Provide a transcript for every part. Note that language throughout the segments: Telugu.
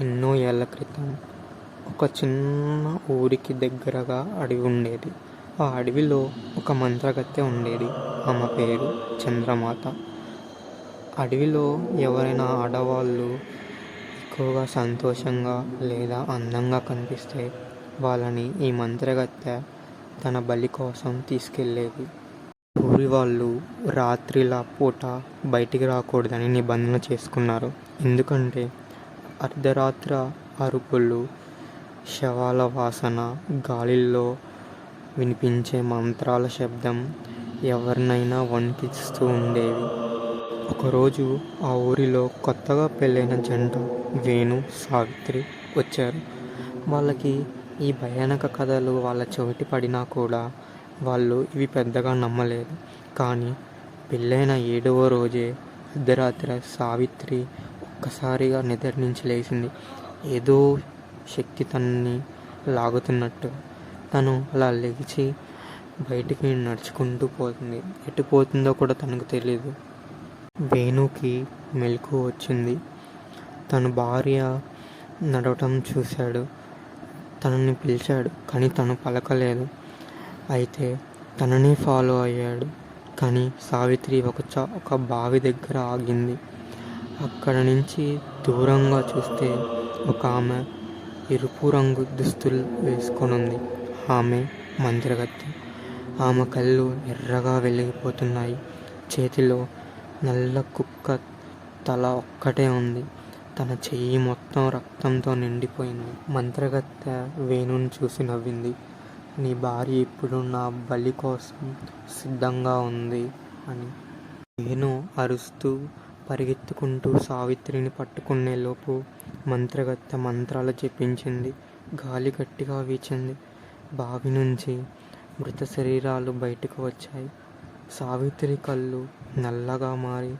ఎన్నో ఏళ్ళ క్రితం ఒక చిన్న ఊరికి దగ్గరగా అడవి ఉండేది. ఆ అడవిలో ఒక మంత్రగత్తె ఉండేది. ఆమె పేరు చంద్రమాత. అడవిలో ఎవరైనా ఆడవాళ్ళు ఎక్కువగా సంతోషంగా లేదా అందంగా కనిపిస్తే వాళ్ళని ఈ మంత్రగత్తె తన బలి కోసం తీసుకెళ్ళేది ఊరి వాళ్ళు రాత్రిలా పూట బయటికి రాకూడదని నిబంధన చేసుకున్నారు. ఎందుకంటే అర్ధరాత్ర అరుపులు శవాల వాసన గాలిలో వినిపించే మంత్రాల శబ్దం ఎవరినైనా వణికిస్తూ ఉండేవి. ఒకరోజు ఆ ఊరిలో కొత్తగా పెళ్ళైన జంట వేణు సావిత్రి వచ్చారు. వాళ్ళకి ఈ భయానక కథలు వాళ్ళ చెవిటి పడినా కూడా వాళ్ళు ఇవి పెద్దగా నమ్మలేదు. కానీ పెళ్ళైన ఏడవ రోజే అర్ధరాత్రి సావిత్రి ఒక్కసారిగా నిద్ర నుంచి లేచింది. ఏదో శక్తి తనని లాగుతున్నట్టు. తను అలా లేచి బయటికి నడుచుకుంటూ పోతుంది. ఎటు పోతుందో కూడా తనకు తెలియదు వేణుకి మెలకు వచ్చింది. తన భార్య నడవటం చూశాడు. తనని పిలిచాడు కానీ తను పలకలేదు. అయితే తననే ఫాలో అయ్యాడు. కానీ సావిత్రి ఒక చ ఒక బావి దగ్గర ఆగింది. అక్కడ నుంచి దూరంగా చూస్తే ఒక ఆమె ఎరుపు రంగు దుస్తులు వేసుకొని ఉంది ఆమె మంత్రగత్తె ఆమె కళ్ళు ఎర్రగా వెలిగిపోతున్నాయి. చేతిలో నల్ల కుక్క తల ఒక్కటే ఉంది. తన చెయ్యి మొత్తం రక్తంతో నిండిపోయింది. మంత్రగత్తె వేణుని చూసి నవ్వింది. నీ భార్య ఇప్పుడు నా బలి కోసం సిద్ధంగా ఉంది అని వేణు అరుస్తూ పరిగెత్తుకుంటూ సావిత్రిని పట్టుకునేలోపు మంత్రగత్త మంత్రగత్తె మంత్రాలు జపించింది. గాలి గట్టిగా వీచింది. బావి నుంచి మృత శరీరాలు బయటకు వచ్చాయి. సావిత్రి కళ్ళు నల్లగా మారి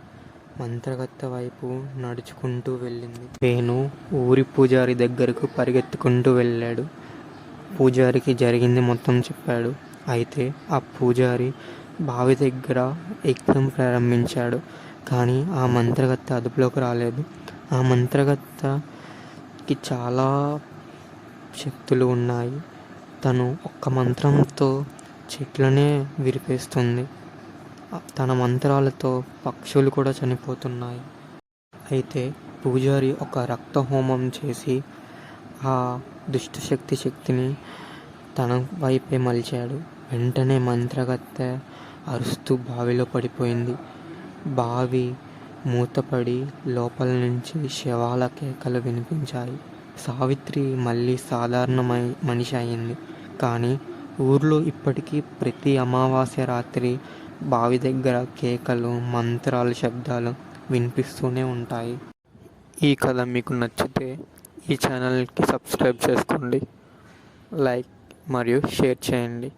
మంత్రగత్తె వైపు నడుచుకుంటూ వెళ్ళింది. వేణు ఊరి పూజారి దగ్గరకు పరిగెత్తుకుంటూ వెళ్ళాడు. పూజారికి జరిగింది మొత్తం చెప్పాడు. అయితే ఆ పూజారి బావి దగ్గర యజ్ఞం ప్రారంభించాడు. కానీ ఆ మంత్రగత్తె అదుపులోకి రాలేదు. ఆ మంత్రగత్తెకి చాలా శక్తులు ఉన్నాయి. తను ఒక్క మంత్రంతో చెట్లనే విరిపేస్తుంది. తన మంత్రాలతో పక్షులు కూడా చనిపోతున్నాయి. అయితే పూజారి ఒక రక్త హోమం చేసి ఆ దుష్టశక్తి శక్తిని తన వైపే మలిచాడు. వెంటనే మంత్రగత్తె అరుస్తూ బావిలో పడిపోయింది. బావి మూతపడి లోపల నుంచి శవాల కేకలు వినిపించాయి. సావిత్రి మళ్ళీ సాధారణమై మనిషి అయింది. కానీ ఊర్లో ఇప్పటికీ ప్రతి అమావాస్య రాత్రి బావి దగ్గర కేకలు మంత్రాల శబ్దాలు వినిపిస్తూనే ఉంటాయి. ఈ కథ మీకు నచ్చితే ఈ ఛానల్కి సబ్స్క్రైబ్ చేసుకోండి. లైక్ మరియు షేర్ చేయండి.